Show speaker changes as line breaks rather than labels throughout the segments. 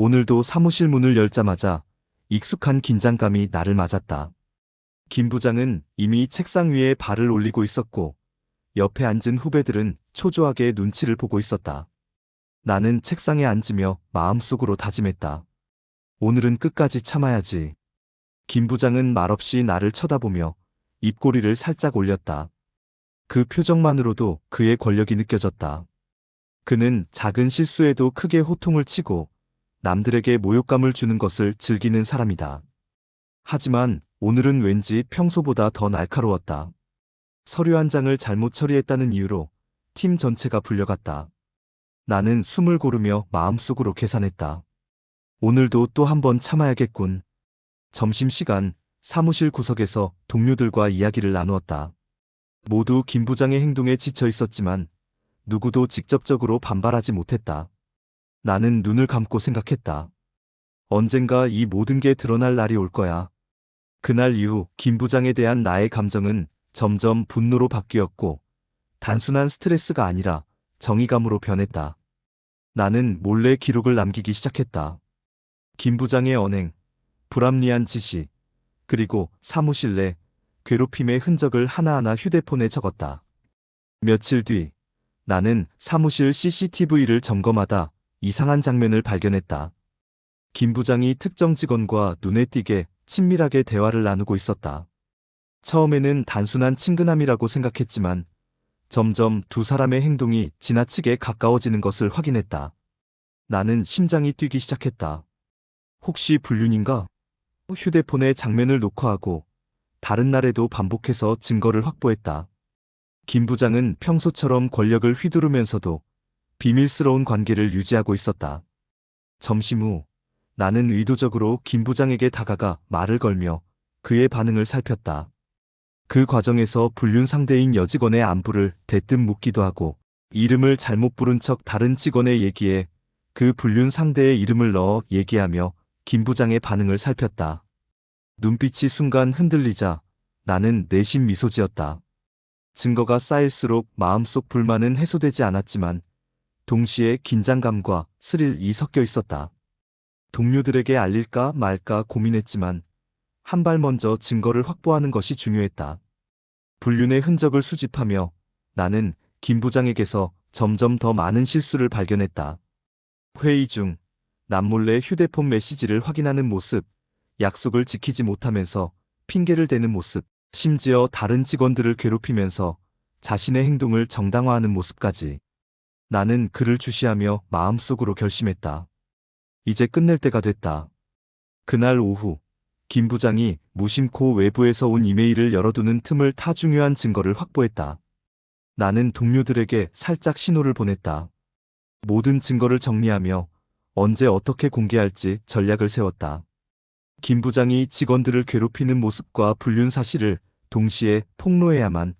오늘도 사무실 문을 열자마자 익숙한 긴장감이 나를 맞았다. 김 부장은 이미 책상 위에 발을 올리고 있었고 옆에 앉은 후배들은 초조하게 눈치를 보고 있었다. 나는 책상에 앉으며 마음속으로 다짐했다. 오늘은 끝까지 참아야지. 김 부장은 말없이 나를 쳐다보며 입꼬리를 살짝 올렸다. 그 표정만으로도 그의 권력이 느껴졌다. 그는 작은 실수에도 크게 호통을 치고 남들에게 모욕감을 주는 것을 즐기는 사람이다. 하지만 오늘은 왠지 평소보다 더 날카로웠다. 서류 한 장을 잘못 처리했다는 이유로 팀 전체가 불려갔다. 나는 숨을 고르며 마음속으로 계산했다. 오늘도 또 한 번 참아야겠군. 점심시간 사무실 구석에서 동료들과 이야기를 나누었다. 모두 김 부장의 행동에 지쳐 있었지만 누구도 직접적으로 반발하지 못했다. 나는 눈을 감고 생각했다. 언젠가 이 모든 게 드러날 날이 올 거야. 그날 이후 김 부장에 대한 나의 감정은 점점 분노로 바뀌었고 단순한 스트레스가 아니라 정의감으로 변했다. 나는 몰래 기록을 남기기 시작했다. 김 부장의 언행, 불합리한 지시, 그리고 사무실 내 괴롭힘의 흔적을 하나하나 휴대폰에 적었다. 며칠 뒤 나는 사무실 CCTV를 점검하다 이상한 장면을 발견했다. 김 부장이 특정 직원과 눈에 띄게 친밀하게 대화를 나누고 있었다. 처음에는 단순한 친근함이라고 생각했지만 점점 두 사람의 행동이 지나치게 가까워지는 것을 확인했다. 나는 심장이 뛰기 시작했다. 혹시 불륜인가? 휴대폰에 장면을 녹화하고 다른 날에도 반복해서 증거를 확보했다. 김 부장은 평소처럼 권력을 휘두르면서도 비밀스러운 관계를 유지하고 있었다. 점심 후 나는 의도적으로 김 부장에게 다가가 말을 걸며 그의 반응을 살폈다. 그 과정에서 불륜 상대인 여직원의 안부를 대뜸 묻기도 하고 이름을 잘못 부른 척 다른 직원의 얘기에 그 불륜 상대의 이름을 넣어 얘기하며 김 부장의 반응을 살폈다. 눈빛이 순간 흔들리자 나는 내심 미소 지었다. 증거가 쌓일수록 마음속 불만은 해소되지 않았지만 동시에 긴장감과 스릴이 섞여 있었다. 동료들에게 알릴까 말까 고민했지만 한 발 먼저 증거를 확보하는 것이 중요했다. 불륜의 흔적을 수집하며 나는 김 부장에게서 점점 더 많은 실수를 발견했다. 회의 중 남몰래 휴대폰 메시지를 확인하는 모습, 약속을 지키지 못하면서 핑계를 대는 모습, 심지어 다른 직원들을 괴롭히면서 자신의 행동을 정당화하는 모습까지. 나는 그를 주시하며 마음속으로 결심했다. 이제 끝낼 때가 됐다. 그날 오후, 김 부장이 무심코 외부에서 온 이메일을 열어두는 틈을 타 중요한 증거를 확보했다. 나는 동료들에게 살짝 신호를 보냈다. 모든 증거를 정리하며 언제 어떻게 공개할지 전략을 세웠다. 김 부장이 직원들을 괴롭히는 모습과 불륜 사실을 동시에 폭로해야만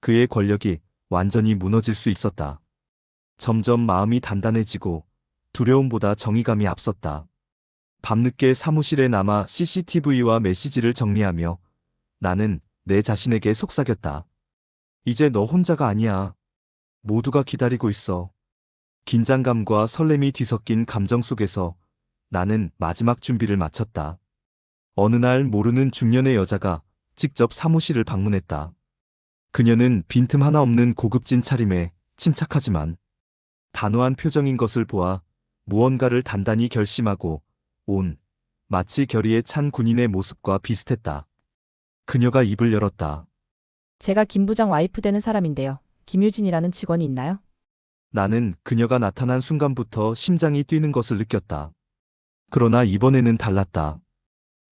그의 권력이 완전히 무너질 수 있었다. 점점 마음이 단단해지고 두려움보다 정의감이 앞섰다. 밤늦게 사무실에 남아 CCTV와 메시지를 정리하며 나는 내 자신에게 속삭였다. 이제 너 혼자가 아니야. 모두가 기다리고 있어. 긴장감과 설렘이 뒤섞인 감정 속에서 나는 마지막 준비를 마쳤다. 어느 날 모르는 중년의 여자가 직접 사무실을 방문했다. 그녀는 빈틈 하나 없는 고급진 차림에 침착하지만 단호한 표정인 것을 보아 무언가를 단단히 결심하고 온 마치 결의에 찬 군인의 모습과 비슷했다. 그녀가 입을 열었다.
제가 김 부장 와이프 되는 사람인데요. 김유진이라는 직원이 있나요?
나는 그녀가 나타난 순간부터 심장이 뛰는 것을 느꼈다. 그러나 이번에는 달랐다.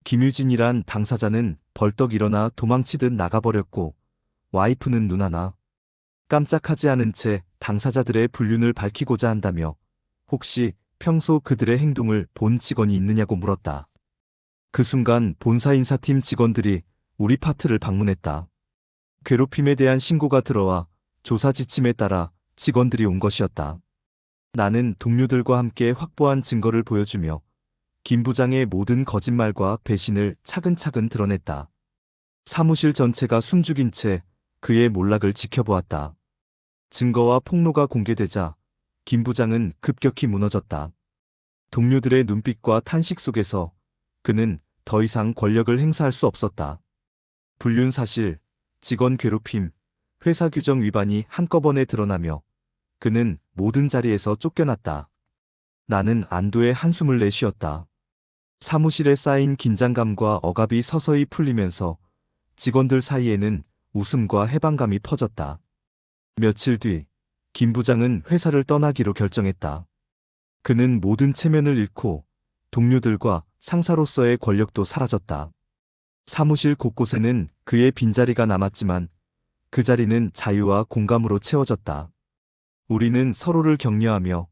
김유진이란 당사자는 벌떡 일어나 도망치듯 나가버렸고 와이프는 눈 하나 깜짝하지 않은 채 당사자들의 불륜을 밝히고자 한다며 혹시 평소 그들의 행동을 본 직원이 있느냐고 물었다. 그 순간 본사 인사팀 직원들이 우리 파트를 방문했다. 괴롭힘에 대한 신고가 들어와 조사 지침에 따라 직원들이 온 것이었다. 나는 동료들과 함께 확보한 증거를 보여주며 김 부장의 모든 거짓말과 배신을 차근차근 드러냈다. 사무실 전체가 숨죽인 채 그의 몰락을 지켜보았다. 증거와 폭로가 공개되자 김 부장은 급격히 무너졌다. 동료들의 눈빛과 탄식 속에서 그는 더 이상 권력을 행사할 수 없었다. 불륜 사실, 직원 괴롭힘, 회사 규정 위반이 한꺼번에 드러나며 그는 모든 자리에서 쫓겨났다. 나는 안도의 한숨을 내쉬었다. 사무실에 쌓인 긴장감과 억압이 서서히 풀리면서 직원들 사이에는 웃음과 해방감이 퍼졌다. 며칠 뒤, 김 부장은 회사를 떠나기로 결정했다. 그는 모든 체면을 잃고 동료들과 상사로서의 권력도 사라졌다. 사무실 곳곳에는 그의 빈자리가 남았지만 그 자리는 자유와 공감으로 채워졌다. 우리는 서로를 격려하며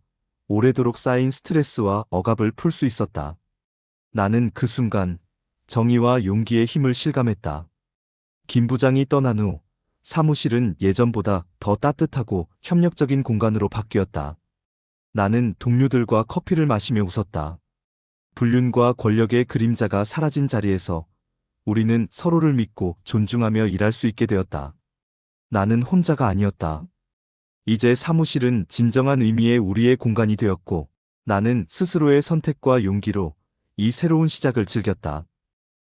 오래도록 쌓인 스트레스와 억압을 풀 수 있었다. 나는 그 순간 정의와 용기의 힘을 실감했다. 김 부장이 떠난 후 사무실은 예전보다 더 따뜻하고 협력적인 공간으로 바뀌었다. 나는 동료들과 커피를 마시며 웃었다. 불륜과 권력의 그림자가 사라진 자리에서 우리는 서로를 믿고 존중하며 일할 수 있게 되었다. 나는 혼자가 아니었다. 이제 사무실은 진정한 의미의 우리의 공간이 되었고 나는 스스로의 선택과 용기로 이 새로운 시작을 즐겼다.